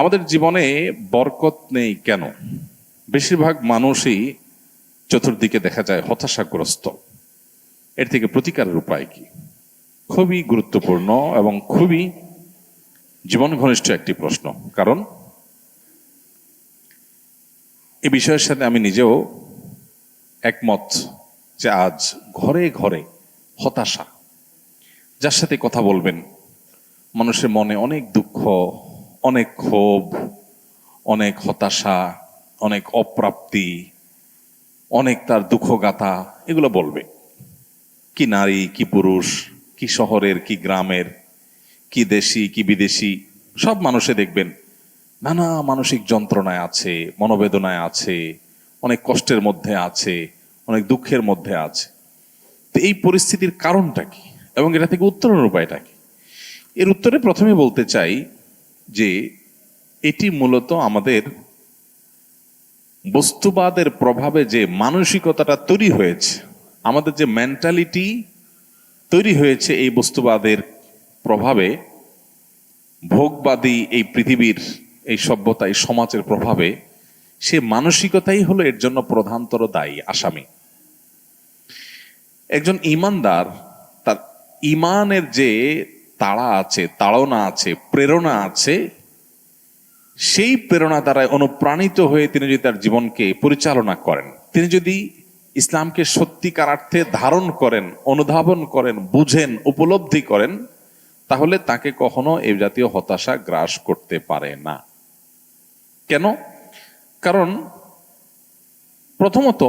আমাদের জীবনে বরকত নেই কেন? বেশিরভাগ মানুষই চতুর্দিকে দেখা যায় হতাশাগ্রস্ত। এর থেকে প্রতিকারের উপায় কি? খুবই গুরুত্বপূর্ণ এবং খুবই জীবন ঘনিষ্ঠ একটি প্রশ্ন। কারণ, এ বিষয়ের সাথে আমি নিজেও একমত যে আজ ঘরে ঘরে হতাশা, যার সাথে কথা বলবেন, মানুষের মনে অনেক দুঃখ অনেক ক্ষোভ, অনেক হতাশা, অনেক অপ্রাপ্তি, অনেক তার দুঃখগাথা, এগুলো বলবে। কি নারী, কি পুরুষ, কি শহরের, কি গ্রামের, কি দেশি, কি বিদেশি, সব মানুষে দেখবেন নানা মানসিক যন্ত্রণায় আছে, মনোবেদনায় আছে, অনেক কষ্টের মধ্যে আছে, অনেক দুঃখের মধ্যে আছে। তো এই পরিস্থিতির কারণটা কি? এবং এটা থেকে উত্তরণের উপায়টা কি? এর উত্তরে প্রথমে বলতে চাই যে এটি মূলত আমাদের বস্তুবাদের প্রভাবে যে মানসিকতাটা তৈরি হয়েছে, আমাদের যে মেন্টালিটি তৈরি হয়েছে এই বস্তুবাদের প্রভাবে, ভোগবাদী এই পৃথিবীর এই সভ্যতা, এই সমাজের প্রভাবে, সে মানসিকতাই হলো এর জন্য প্রধানতর দায়ী, আসামি। একজন ইমানদার তার ইমানের যে তাড়া আছে, তাড়না আছে, প্রেরণা আছে, সেই প্রেরণা দ্বারায় অনুপ্রাণিত হয়ে তিনি যদি তার জীবনকে পরিচালনা করেন, তিনি যদি ইসলামকে সত্যিকার অর্থে ধারণ করেন, অনুধাবন করেন, বুঝেন, উপলব্ধি করেন, তাহলে তাকে কখনো এই জাতীয় হতাশা গ্রাস করতে পারে না। কেন? কারণ প্রথমত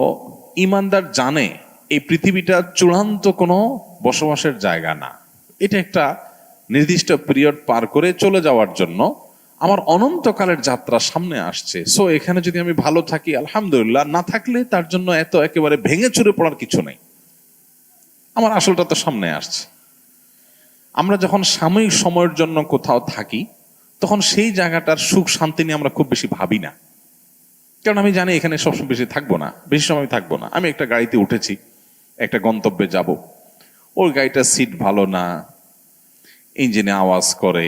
ইমানদার জানে এই পৃথিবীটা চূড়ান্ত কোনো বসবাসের জায়গা না। এটা একটা নির্দিষ্ট পিরিয়ড পার করে চলে যাওয়ার জন্য আমার অনন্তকালের যাত্রা সামনে আসছে। সো এখানে যদি আমি ভালো থাকি, আলহামদুলিল্লাহ, না থাকলে তার জন্য এত একেবারে ভেঙে চুরে পড়ার কিছু নেই। আমার আসলটা তো সামনে আসছে। আমরা যখন সাময়িক সময়ের জন্য কোথাও থাকি, তখন সেই জায়গাটার সুখ শান্তি নিয়ে আমরা খুব বেশি ভাবি না। কারণ আমি জানি এখানে সবসময় বেশি থাকব না, বেশি সময় থাকব না। আমি একটা গাড়িতে উঠেছি, একটা গন্তব্যে যাব। ওর গাড়িটার সিট ভালো না ইঞ্জিনে আওয়াজ করে,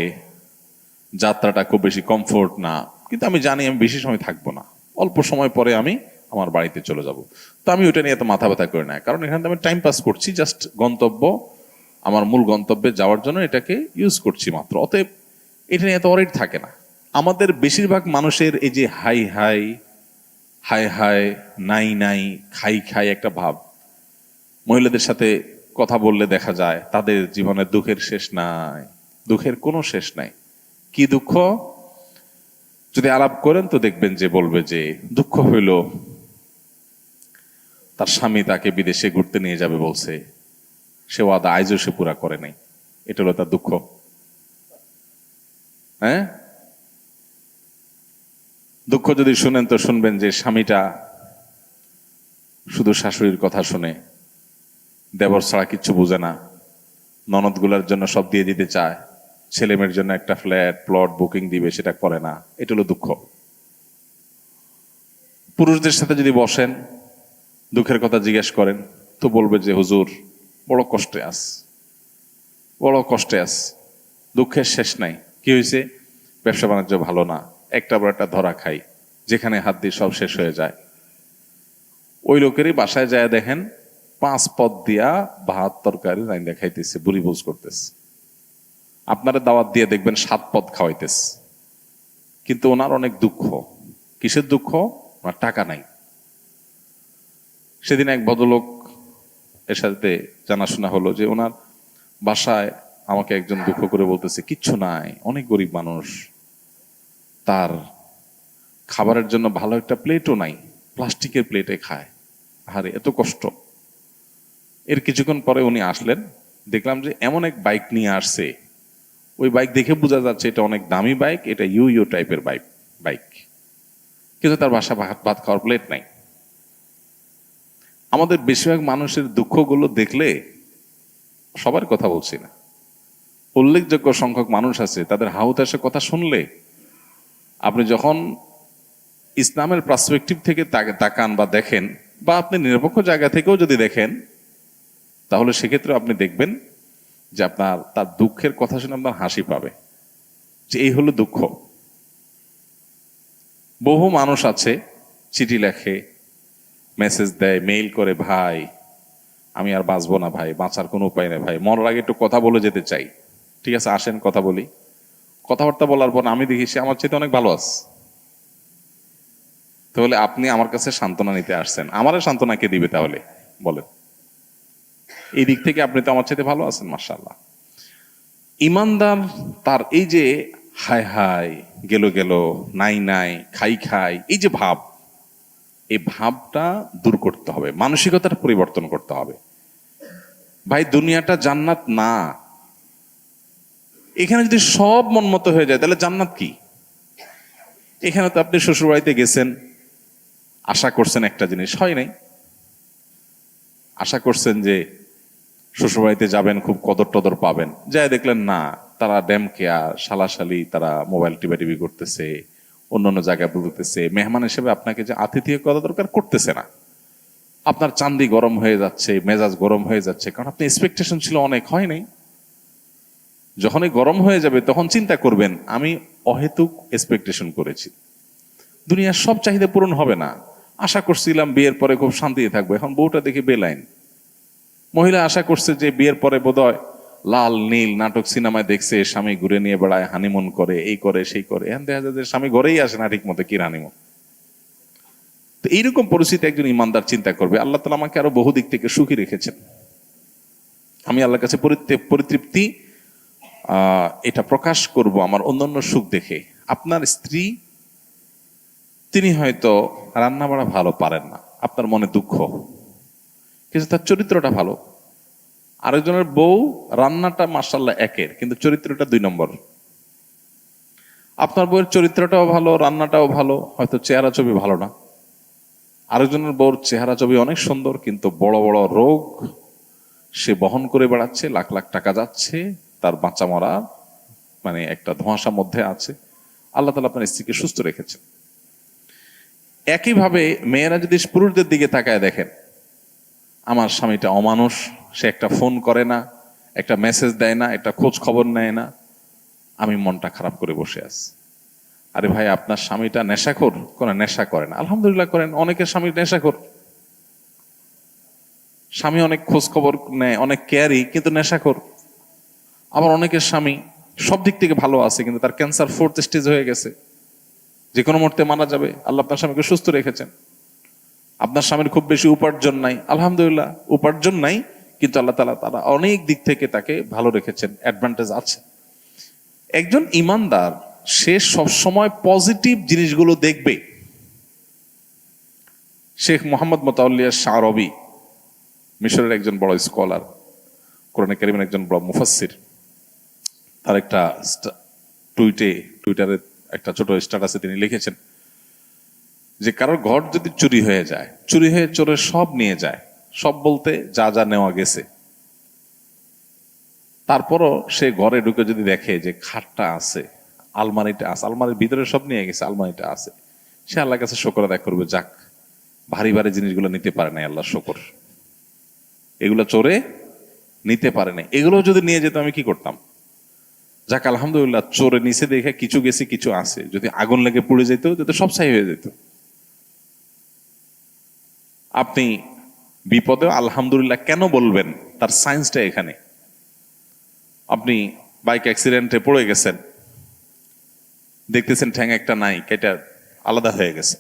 যাত্রাটা খুব বেশি কমফোর্ট না, কিন্তু আমি জানি আমি বেশি সময় থাকব না। অল্প সময় পরে আমি আমার বাড়িতে চলে যাব। তো আমি ওটা নিয়ে এত মাথা ব্যথা করি না, কারণ এখানে আমি টাইম পাস করছি জাস্ট গন্তব্য, আমার মূল গন্তব্যে যাওয়ার জন্য এটাকে ইউজ করছি মাত্র। অতএব এটা নিয়ে এত অরিট থাকে না। আমাদের বেশিরভাগ মানুষের এই যে হাই হাই হাই হাই, নাই নাই, খাই খাই একটা ভাব, মহিলাদের সাথে কথা বললে দেখা যায়, তাদের জীবনে দুঃখের শেষ নাই। দুঃখের কোনো শেষ নাই। কি দুঃখ? যদি আলাপ করেন তো দেখবেন যে বলবে যে, দুঃখ হইল তার স্বামী তাকে বিদেশে ঘুরতে নিয়ে যাবে বলছে। সে ওয়াদা আইজও সে পুরা করে নাই। এটা হলো তার দুঃখ। হ্যাঁ? দুঃখ যদি শুনেন তো শুনবেন যে স্বামীটা শুধু শাশুড়ির কথা শুনে দেবর ছাড়া কিচ্ছু বুঝে না। ননদগুলার জন্য সব দিয়ে দিতে চায়। ছেলে মেয়ের জন্য একটা ফ্ল্যাট, প্লট, বুকিং দিবে, সেটা করে না। এটা হলো দুঃখ। পুরুষদের সাথে যদি বসেন, দুঃখের কথা জিজ্ঞেস করেন, তো বলবে যে, হুজুর, বড় কষ্টে আস। বড় কষ্টে আস। দুঃখের শেষ নাই। কি হয়েছে? ব্যবসা বাণিজ্য ভালো না। একটা বড় একটা ধরা খাই। যেখানে হাত দিয়ে সব শেষ হয়ে যায়। ওই লোকেরই বাসায় যায় দেখেন পাঁচ পদ দিয়া ভাত তরকারি রাইন্দা খাইতেছে বুড়ি বুঝ করতেছে। আপনারা দাওয়াত দিয়ে দেখবেন সাত পদ খাওয়াইতেছে। কিন্তু ওনার অনেক দুঃখ। কিসের দুঃখ? ওনার টাকা নাই। সেদিন এক ভদ্রলোক এর সাথে জানাশোনা হলো যে ওনার বাসায় আমাকে একজন দুঃখ করে বলতেছে, কিচ্ছু নাই, অনেক গরিব মানুষ। তার খাবারের জন্য ভালো একটা প্লেটও নাই, প্লাস্টিকের প্লেটে খায়। আরে এত কষ্ট। এর কিছুক্ষণ পরে উনি আসলেন। দেখলাম যে এমন এক বাইক নিয়ে আসছে। ওই বাইক দেখে বোঝা যাচ্ছে এটা অনেক দামি বাইক এটা ইউ ইউ টাইপের বাইক বাইক কিন্তু তার বাসা ভাত ভাত খাওয়ার প্লেট নাই। আমাদের বেশিরভাগ মানুষের দুঃখগুলো দেখলে সবার কথা বলছি না। উল্লেখযোগ্য সংখ্যক মানুষ আছে, তাদের হাউতাসের কথা শুনলে আপনি যখন ইসলামের পার্সপেক্টিভ থেকে তাকান বা দেখেন, বা আপনি নিরপেক্ষ জায়গা থেকেও যদি দেখেন তাহলে সেক্ষেত্রে আপনি দেখবেন যে আপনার, তার দুঃখের কথা শুনে আপনার হাসি পাবে। যে এই হলো দুঃখ। বহু মানুষ আছে, চিঠি লেখে মেসেজ দেয় মেইল করে, ভাই, আমি আর বাঁচবো না ভাই, বাঁচার কোনো উপায় নেই ভাই, মরার আগে একটু কথা বলে যেতে চাই। ঠিক আছে, আসেন, কথা বলি। কথাবার্তা বলার পর আমি দেখি সে আমার চেয়ে অনেক ভালো আছে। তাহলে আপনি আমার কাছে সান্ত্বনা নিতে আসছেন। আমারও সান্ত্বনা কে দিবে তাহলে? বলেন। এই দিক থেকে আপনি তো আমার চেয়ে ভালো আছেন মার্শাল্লাহ ইমানদার তার এই যে হায় হায়, গেল গেল, নাই নাই, খাই খাই, এই যে ভাব, এই ভাবটা দূর করতে হবে, মানসিকতার পরিবর্তন করতে হবে। ভাই, দুনিয়াটা জান্নাত না। এখানে যদি সব মন মতো হয়ে যায়, তাহলে জান্নাত কি? এখানে তো আপনি শ্বশুরবাড়িতে গেছেন, আশা করছেন একটা জিনিস, হয় নাই? আশা করছেন যে শ্বশুরবাড়িতে যাবেন, খুব কদর টদর পাবেন। যাই দেখলেন, না, তারা ড্যাম কেয়ার শালাশালি তারা মোবাইল টিপা টিপি করতেছে অন্য অন্য জায়গায় বলতেছে। মেহমান হিসেবে আপনাকে যে আতিথিয় করা দরকার করতেছে না। আপনার চান্দি গরম হয়ে যাচ্ছে, মেজাজ গরম হয়ে যাচ্ছে, কারণ আপনি এক্সপেকটেশন ছিল অনেক, হয় নাই? যখনই গরম হয়ে যাবে, তখন চিন্তা করবেন, আমি অহেতুক এক্সপেকটেশন করেছি। দুনিয়ার সব চাহিদা পূরণ হবে না। আশা করছিলাম বিয়ের পরে খুব শান্তিতে থাকব, এখন বউটা দেখে বেলাইন। মহিলা আশা করছে যে বিয়ের পরে বোধহয় লাল, নীল নাটক সিনেমায় দেখছে, স্বামী ঘুরে নিয়ে বেড়ায় হানিমুন করে, এই করে, সেই করে। এখন দেখা যায় যে স্বামী ঘরেই আসে না ঠিক মতো কি হানিমুন তো এইরকম পরিস্থিতি একজন ইমানদার চিন্তা করবে, আল্লাহ তালা আমাকে আরও বহু দিক থেকে সুখী রেখেছেন। আমি আল্লাহর কাছে পরিতৃপ্তি এটা প্রকাশ করব আমার অন্যান্য সুখ দেখে। আপনার স্ত্রী, তিনি হয়তো রান্না বাড়া ভালো পারেন না। আপনার মনে দুঃখ। কিন্তু তার চরিত্রটা ভালো। আরেকজনের বউ, রান্নাটা মার্শাল্লাহ একের, কিন্তু চরিত্রটা দুই নম্বর। আপনার বউয়ের চরিত্রটাও ভালো, রান্নাটাও ভালো, হয়তো চেহারা ছবি ভালো না। আরেকজনের বউর চেহারা ছবি অনেক সুন্দর, কিন্তু বড় বড় রোগ সে বহন করে বেড়াচ্ছে, লাখ লাখ টাকা যাচ্ছে, তার বাঁচা মরা মানে একটা ধোঁয়াশা মধ্যে আছে। আল্লাহ তালা আপনার স্ত্রীকে সুস্থ রেখেছেন। একইভাবে মেয়েরা যদি পুরুষদের দিকে তাকায় দেখেন আমার স্বামীটা অমানুষ, সে একটা ফোন করে না, একটা মেসেজ দেয় না, একটা খোঁজ খবর নেয় না। আমি মনটা খারাপ করে বসে আছি। আরে ভাই, আপনার স্বামীটা নেশাখোর? কোন নেশা করে না। আলহামদুলিল্লাহ করেন, অনেকের স্বামী নেশাখোর। স্বামী অনেক খোঁজ খবর নেয়, অনেক কেয়ারি কিন্তু নেশাখোর। আবার অনেকের স্বামী সব দিক থেকে ভালো আছে, কিন্তু তার ক্যান্সার ফোর্থ স্টেজ হয়ে গেছে। যে কোনো মুহূর্তে মারা যাবে। আল্লাহ আপনার স্বামীকে সুস্থ রেখেছেন। আপনার স্বামীর খুব বেশি উপার্জন নাই। আলহামদুলিল্লাহ, উপার্জন নাই, কিন্তু আল্লাহ তালা তারা অনেক দিক থেকে তাকে ভালো রেখেছেন অ্যাডভান্টেজ আছে। একজন ইমানদার, সে সবসময় পজিটিভ জিনিসগুলো দেখবে। শেখ মোহাম্মদ মোতাউল্লিয়া শাহরবি, মিশরের একজন বড় স্কলার কোরআনে কারিমের একজন বড় মুফাসসির, তার একটা টুইটে টুইটারে একটা ছোট স্ট্যাটাসে তিনি লিখেছেন যে কারোর ঘর যদি চুরি হয়ে যায়, চুরি হয়ে চোরের সব নিয়ে যায়, সব বলতে যা যা নেওয়া গেছে। তারপরও সে ঘরে ঢুকে যদি দেখে যে খাটটা আছে, আলমারিটা আছে, আলমারির ভিতরে সব নিয়ে গেছে, আলমারিটা আছে, সে আল্লাহর কাছে শকর আদায় করবে, যাক, ভারী ভারী জিনিসগুলো নিতে পারে না আল্লাহ শকর। এগুলো চোরে নিতে পারে নাই। এগুলো যদি নিয়ে যেত আমি কি করতাম? যাক, আলহামদুলিল্লাহ, চোরে নিচে দেখে কিছু গেছে, কিছু আছে। যদি আগুন লেগে পুড়ে যেত তো সব সাই হয়ে যেত। আপনি বিপদে আলহামদুলিল্লাহ কেন বলবেন? তার সায়েন্সটা এখানে। আপনি বাইক অ্যাক্সিডেন্টে পড়ে গেছেন। দেখতেছেন ঠ্যাং একটা নাই কেটা আলাদা হয়ে গেছে।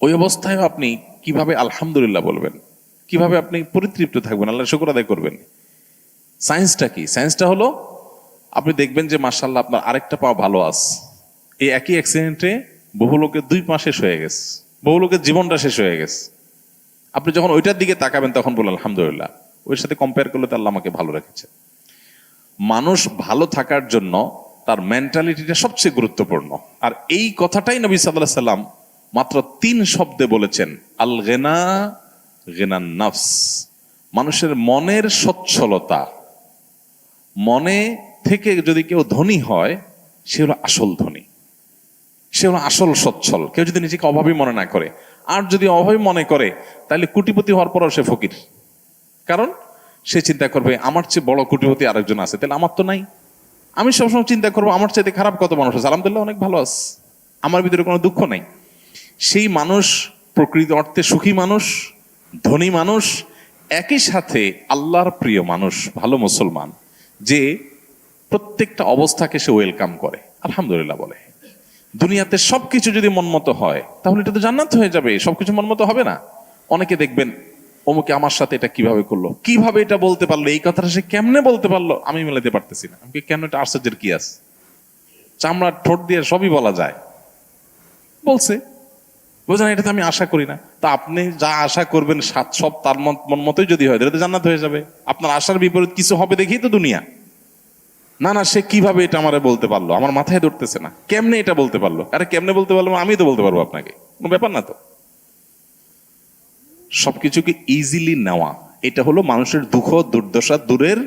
ওই অবস্থায় আপনি কীভাবে আলহামদুলিল্লাহ বলবেন? কীভাবে আপনি পরিতৃপ্ত থাকবেন? আল্লাহ শুক্র আদায় করবেন। সায়েন্সটা কি? সায়েন্সটা হলো, আপনি দেখবেন যে মার্শাল্লাহ আপনার আরেকটা পা ভালো আছে। এই একই অ্যাক্সিডেন্টে বহু লোকের দুই পা শেষ হয়ে গেছে। বহু লোকের জীবনটা শেষ হয়ে গেছে। আপনি যখন ওইটার দিকে তাকাবেন, তখন বললেন আলহামদুলিল্লাহ। ওর সাথে কম্পেয়ার করলে তো আল্লাহ আমাকে ভালো রেখেছে। মানুষ ভালো থাকার জন্য তার মেন্টালিটিটা সবচেয়ে গুরুত্বপূর্ণ। আর এই কথাটাই নবী সাল্লাহ সাল্লাম মাত্র তিন শব্দে বলেছেন আল গেনা গেনান নাফস। মানুষের মনের সচ্ছলতা, মনে থেকে যদি কেউ ধনী হয়, সে হলো আসল ধনী। সে হলো আসল সচ্ছল। কেউ যদি নিজেকে অভাবী মনে না করে। আর যদি অভাবী মনে করে তাহলে কুটিপতি হওয়ার পরও সে ফকির। কারণ সে চিন্তা করবে, আমার চেয়ে বড় কুটিপতি আরেকজন আছে। তাহলে আমার তো নাই। আমি সবসময় চিন্তা করব, আমার চাইতে খারাপ কত মানুষ আছে? আলহামদুলিল্লাহ অনেক ভালো আছে। আমার ভিতরে কোনো দুঃখ নাই। সেই মানুষ প্রকৃত অর্থে সুখী মানুষ, ধনী মানুষ, একই সাথে আল্লাহর প্রিয় মানুষ, ভালো মুসলমান, যে প্রত্যেকটা অবস্থাকে সে ওয়েলকাম করে। আলহামদুলিল্লাহ বলে। দুনিয়াতে সবকিছু যদি মনমতো হয়, তাহলে এটা তো জান্নাত হয়ে যাবে। সবকিছু মনমতো হবে না। অনেকে দেখবেন, অমুকে আমার সাথে এটা কীভাবে করল? কীভাবে এটা বলতে পারল? এই কথাটা সে কেমনে বলতে পারল? আমি মেলাতে পারতেছি না। আমি কেন এটা আশ্চর্যের কি আছে? চামড়ার ঠোঁট দিয়ে সবই বলা যায়। বলছে। বুঝলেন এটা তো আমি আশা করি না। তা আপনি যা আশা করবেন সাত সব তার মন মতোই যদি হয়, তাহলে তো জান্নাত হয়ে যাবে। আপনার আশার বিপরীত কিছু হবে দেখেই তো দুনিয়া। না না, সে কীভাবে এটা আমারে বলতে পারল? আমার মাথায় ধরতেছে না। কেমনে এটা বলতে পারল? আরে কেমনে বলতে পারল? আমি তো বলতে পারব আপনাকে। কোনো ব্যাপার না তো। সবকিছুকে ইজিলি নেওয়া, এটা হলো মানুষের দুঃখ, দুর্দশা দূরের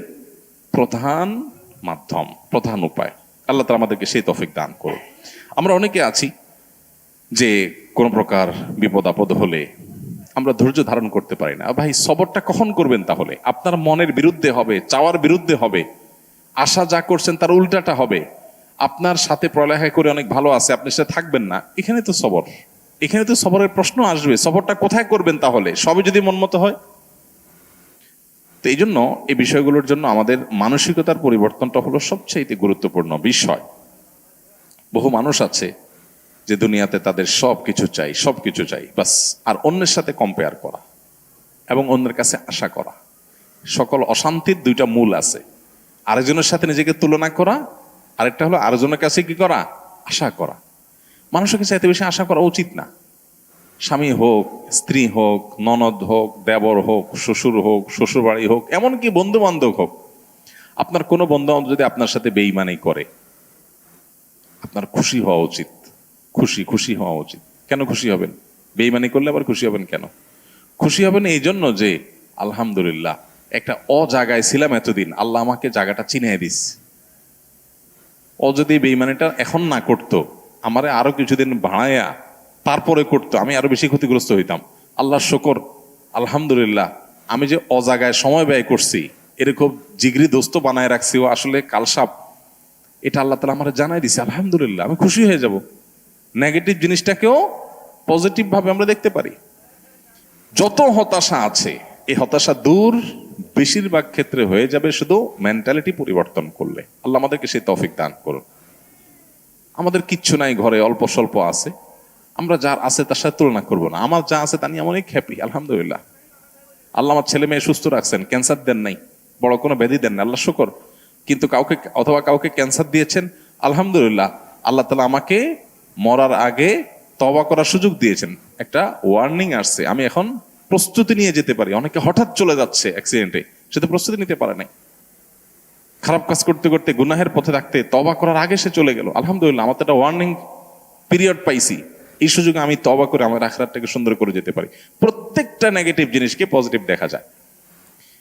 প্রধান মাধ্যম, প্রধান উপায়। আল্লাহ তালা আমাদেরকে সেই তফিক দান করুন আমরা অনেকে আছি যে কোনো প্রকার বিপদ আপদ হলে আমরা ধৈর্য ধারণ করতে পারি না। ভাই, সবরটা কখন করবেন তাহলে? আপনার মনের বিরুদ্ধে হবে, চাওয়ার বিরুদ্ধে হবে। আশা যা করছেন তার উল্টাটা হবে। আপনার সাথে পড়ালেখা করে অনেক ভালো আছে, আপনি সাথে থাকবেন না। এখানে তো সবর। এখানে তো সবরের প্রশ্ন আসবে, সবরটা কোথায় করবেন তাহলে? সবই যদি মন মনমতো হয়। তো এই জন্য এই বিষয়গুলোর জন্য আমাদের মানসিকতার পরিবর্তনটা হলো সবচেয়ে গুরুত্বপূর্ণ বিষয়। বহু মানুষ আছে যে দুনিয়াতে তাদের সব কিছু চাই সব কিছু চাই, বাস, আর অন্যের সাথে কম্পেয়ার করা এবং অন্যের কাছে আশা করা। সকল অশান্তির দুইটা মূল আছে। আরেকজনের সাথে নিজেকে তুলনা করা, আরেকটা হলো আরেকজনের কাছে কি করা? আশা করা। মানুষের কাছে এত বেশি আশা করা উচিত না। স্বামী হোক, স্ত্রী হোক, ননদ হোক, দেবর হোক, শ্বশুর হোক শ্বশুর বাড়ি হোক, এমনকি বন্ধু বান্ধব হোক, আপনার কোনো বন্ধু বান্ধব যদি আপনার সাথে বেইমানি করে, আপনার খুশি হওয়া উচিত। খুশি খুশি হওয়া উচিত। কেন খুশি হবেন? বেইমানি করলে আবার খুশি হবেন কেন? খুশি হবেন এই জন্য যে, আলহামদুলিল্লাহ একটা অ জায়গায় ছিলাম এতদিন, আল্লাহ আমাকে জায়গাটা চিনিয়ে দিস। ও যদি বেইমানিটা এখন না করতো, আমারে আরও কিছুদিন ভাড়াইয়া তারপরে করতো, আমি আরও বেশি ক্ষতিগ্রস্ত হইতাম। আল্লাহ শকর, আলহামদুলিল্লাহ, আমি যে অজাগায় সময় ব্যয় করছি এরকম জিগরি দোস্ত বানায় রাখছি ও আসলে কালসাপ। এটা আল্লাহ তালা আমার জানাই দিছে, আলহামদুলিল্লাহ, আমি খুশি হয়ে যাব। নেগেটিভ জিনিসটাকেও পজিটিভ ভাবে আমরা দেখতে পারি। যত হতাশা আছে এই হতাশা দূর বেশিরভাগ ক্ষেত্রে হয়ে যাবে শুধু মেন্টালিটি পরিবর্তন করলে। আল্লাহ আমাদেরকে সেই তৌফিক দান করুন। আমাদের কিচ্ছু নাই ঘরে, অল্প স্বল্প আছে। আমরা যার আছে তার সাথে তুলনা করব না। আমার যা আছে তা নিয়ে আমি অনেক হ্যাপি আলহামদুলিল্লাহ। আল্লাহ আমার ছেলে মেয়ে সুস্থ রাখছেন ক্যান্সার দেন নাই। বড় কোনো ব্যাধি দেন না আল্লাহ শুকর। কিন্তু কাউকে, অথবা কাউকে ক্যান্সার দিয়েছেন, আলহামদুলিল্লাহ, আল্লাহ তালা আমাকে মরার আগে তবা করার সুযোগ দিয়েছেন। একটা ওয়ার্নিং আসছে। আমি এখন প্রস্তুতি নিয়ে যেতে পারি। অনেকে হঠাৎ চলে যাচ্ছে অ্যাক্সিডেন্টে সে তো প্রস্তুতি নিতে পারে নাই। খারাপ কাজ করতে করতে গুনাহের পথে রাখতে তবা করার আগে সে চলে গেল। আলহামদুলিল্লাহ, আমার তো একটা ওয়ার্নিং পিরিয়ড পাইছি। এই সুযোগে আমি তবা করে আমার আখরাতটাকে সুন্দর করে যেতে পারি। প্রত্যেকটা নেগেটিভ জিনিসকে পজিটিভ দেখা যায়।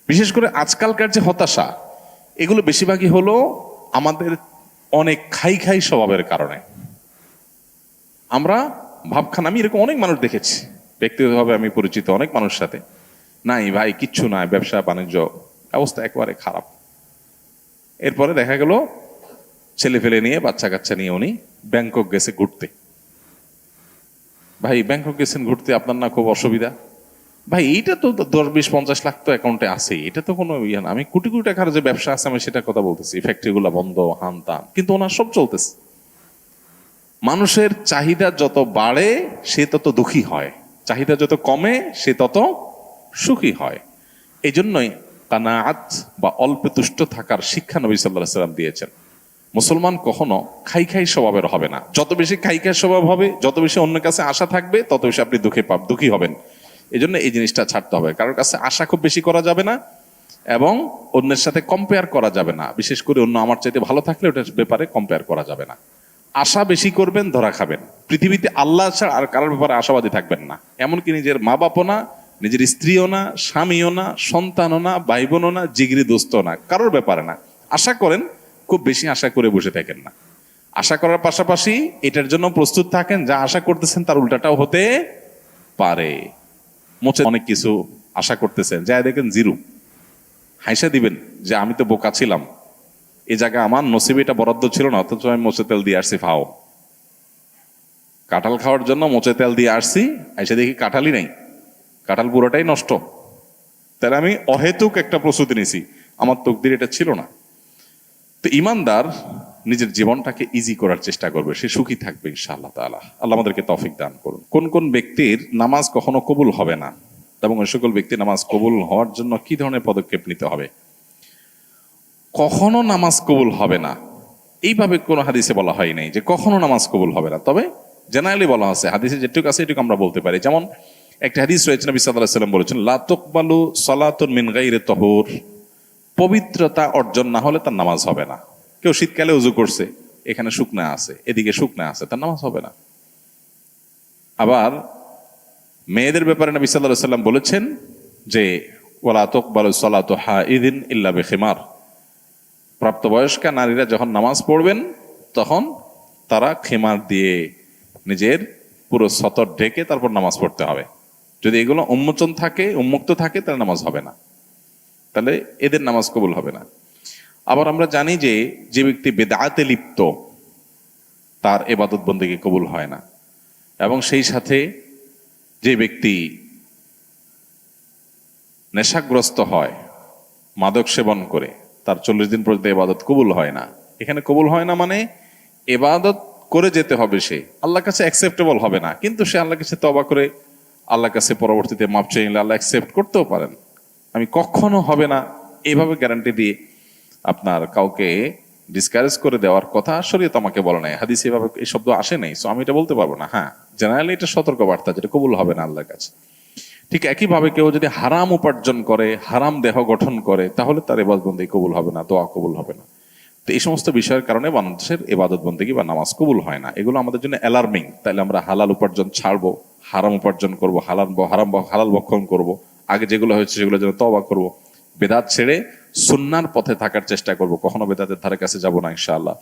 বিশেষ করে আজকালকার যে হতাশা, এগুলো বেশিরভাগই হলো আমাদের অনেক খাই খাই স্বভাবের কারণে। আমরা ভাবখান, আমি এরকম অনেক মানুষ দেখেছি। ব্যক্তিগতভাবে আমি পরিচিত অনেক মানুষ সাথে। নাই ভাই, কিচ্ছু নাই, ব্যবসা, বাণিজ্য, অবস্থা একেবারে খারাপ। এরপরে দেখা গেল ছেলে ফেলে নিয়ে, বাচ্চা কাচ্চা নিয়ে উনি ব্যাংকক গেছে ঘুরতে। ভাই, ব্যাংকক গেছেন ঘুরতে, আপনার না খুব অসুবিধা? ভাই, এইটা তো দশ বিশ পঞ্চাশ লাখ তো অ্যাকাউন্টে আছেই, এটা তো কোনো ইয়ে না। আমি কোটি কোটি টাকার যে ব্যবসা আছে, আমি সেটা কথা বলতেছি। ফ্যাক্টরিগুলো বন্ধ, হান তান। কিন্তু ওনার সব চলতেছে। মানুষের চাহিদা যত বাড়ে, সে তত দুঃখী হয়। চাহিদা যত কমে, সে তত সুখী হয়। এই জন্যই কানাআত বা অল্পে তুষ্ট থাকার শিক্ষা নবী সাল্লাহ সাল্লাম দিয়েছেন। মুসলমান কখনো খাই খাই স্বভাবের হবে না। যত বেশি খাই খাই স্বভাব হবে, যত বেশি অন্য কাছে আশা থাকবে, তত বেশি আপনি দুঃখে পাব দুঃখী হবেন। এই জন্য এই জিনিসটা ছাড়তে হবে। কারোর কাছে আশা খুব বেশি করা যাবে না এবং অন্যের সাথে কম্পেয়ার করা যাবে না। বিশেষ করে অন্য আমার চাইতে ভালো থাকলে ওটার ব্যাপারে কম্পেয়ার করা যাবে না। আশা বেশি করবেন, ধরা খাবেন। পৃথিবীতে আল্লাহ ছাড়া আর কারোর ব্যাপারে আশাবাদী থাকবেন না। এমনকি নিজের মা বাপও না, নিজের স্ত্রীও না, স্বামীও না, সন্তানও না ভাই বোনও না, জিগরি দোস্ত না, কারোর ব্যাপারে না। আশা করেন, খুব বেশি আশা করে বসে থাকেন না। আশা করার পাশাপাশি এটার জন্য প্রস্তুত থাকেন, যা আশা করতেছেন তার উল্টাটাও হতে পারে। মোচে অনেক কিছু আশা করতেছেন। যা দেখেন, জিরো। হাইসা দিবেন যে, আমি তো বোকা ছিলাম। এই জায়গায় আমার নসিবে এটা বরাদ্দ ছিল না, অথচ আমি মোচে তেল দিয়ে আসছি, ফাও। কাঁঠাল খাওয়ার জন্য মোচে তেল দিয়ে আসছি, এসে দেখি কাঁঠালই নেই। কাঁঠাল পুরোটাই নষ্ট। তাহলে আমি অহেতুক একটা প্রস্তুতি নিছি আমার তকদির এটা ছিল না। তো ইমানদার নিজের জীবনটাকে ইজি করার চেষ্টা করবে, সে সুখী থাকবে ইনশাআল্লাহ তাআলা। আল্লাহ আমাদেরকে তৌফিক দান করুন। কোন কোন ব্যক্তির নামাজ কখনো কবুল হবে না? এবং ওই সকল ব্যক্তির নামাজ কবুল হওয়ার জন্য কি ধরনের পদক্ষেপ নিতে হবে? কখনো নামাজ কবুল হবে না। এইভাবে কোনো হাদিসে বলা হয় নাই যে কখনো নামাজ কবুল হবে না। তবে জেনারেলি বলা আছে, হাদিসে যেটুকু আছে এটুকু আমরা বলতে পারি। যেমন একটা হাদিস রয়েছে, নবী আলাইহি সাল্লাম বলেছেন, লা তুকবালু সালাতুন মিন গায়রি তাহুর। পবিত্রতা অর্জন না হলে তার নামাজ হবে না। কেউ শীতকালে উজু করছে, এখানে শুকনা আছে, এদিকে শুকনা আছে, তার নামাজ হবে না। আবার মেয়েদের ব্যাপারে নবী আলাইহি সাল্লাম বলেছেন যে, ওয়ালা তুকবালু সালাতু হাইদিন ইল্লা বিখিমার। প্রাপ্তবয়স্কা নারীরা যখন নামাজ পড়বেন, তখন তারা খেমার দিয়ে নিজের পুরো সতর ঢেকে তারপর নামাজ পড়তে হবে। যদি এগুলো উন্মোচন থাকে, উন্মুক্ত থাকে, তাহলে নামাজ হবে না। তাহলে এদের নামাজ কবুল হবে না। আবার আমরা জানি যে যে ব্যক্তি বেদাতে লিপ্ত, তার এবাদত বন্দেগী কবুল হয় না। এবং সেই সাথে যে ব্যক্তি নেশাগ্রস্ত হয়, মাদক সেবন করে তার চল্লিশ দিন পর্যন্ত এবাদত কবুল হয় না। এখানে কবুল হয় না মানে এবাদত করে যেতে হবে সে। আল্লাহর কাছে অ্যাকসেপ্টেবল হবে না। কিন্তু সে আল্লাহর কাছে তবা করে আল্লাহর কাছে পরবর্তীতে মাপ চাইলে আল্লাহ অ্যাকসেপ্ট করতেও পারেন। আমি কখনো হবে না। এভাবে গ্যারান্টি দিয়ে আপনার কাউকে ডিসকারেজ করে দেওয়ার কথা শরীয়ত আমাকে বলে নাই। হাদিস এভাবে এই শব্দ আসে নাই। সো আমি এটা বলতে পারব না। হ্যাঁ জেনারেলি এটা সতর্ক বার্তা যেটা কবুল হবে না আল্লাহর কাছে। ঠিক একইভাবে কেউ যদি হারাম উপার্জন করে, হারাম দেহ গঠন করে, তাহলে তার এবাদত বন্দি কবুল হবে না, দোয়া কবুল হবে না। তো এই সমস্ত বিষয়ের কারণে মানুষের এবাদত বন্দিগি বা নামাজ কবুল হয় না। এগুলো আমাদের জন্য অ্যালার্মিং তাহলে আমরা হালাল উপার্জন ছাড়বো, হারাম উপার্জন করব, হালাল হারাম হালাল বক্ষণ করব, আগে যেগুলো হয়েছে সেগুলো যেন তবা করব, বেদাত ছেড়ে সুন্নার পথে থাকার চেষ্টা করব, কখনো বেদাতের ধারে কাছে যাব না ইনশাআল্লাহ।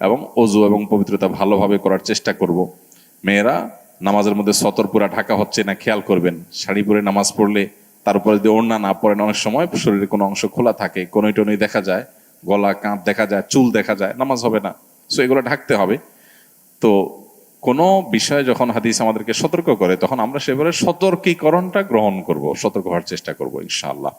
এবং অজু এবং পবিত্রতা ভালোভাবে করার চেষ্টা করব। মেয়েরা নামাজের মধ্যে সতর পুরা ঢাকা হচ্ছে না, খেয়াল করবেন। শাড়ি পরে নামাজ পড়লে তার উপরে যদি ওড়না না পড়েন অনেক সময় শরীরের কোনো অংশ খোলা থাকে, কোনোই টোনই দেখা যায়, গলা, কাঁধ দেখা যায়, চুল দেখা যায়, নামাজ হবে না। সো এগুলো ঢাকতে হবে। তো কোনো বিষয়ে যখন হাদিস আমাদেরকে সতর্ক করে, তখন আমরা সেভাবে সতর্কীকরণটা গ্রহণ করব, সতর্ক হওয়ার চেষ্টা করব, ইনশাআল্লাহ।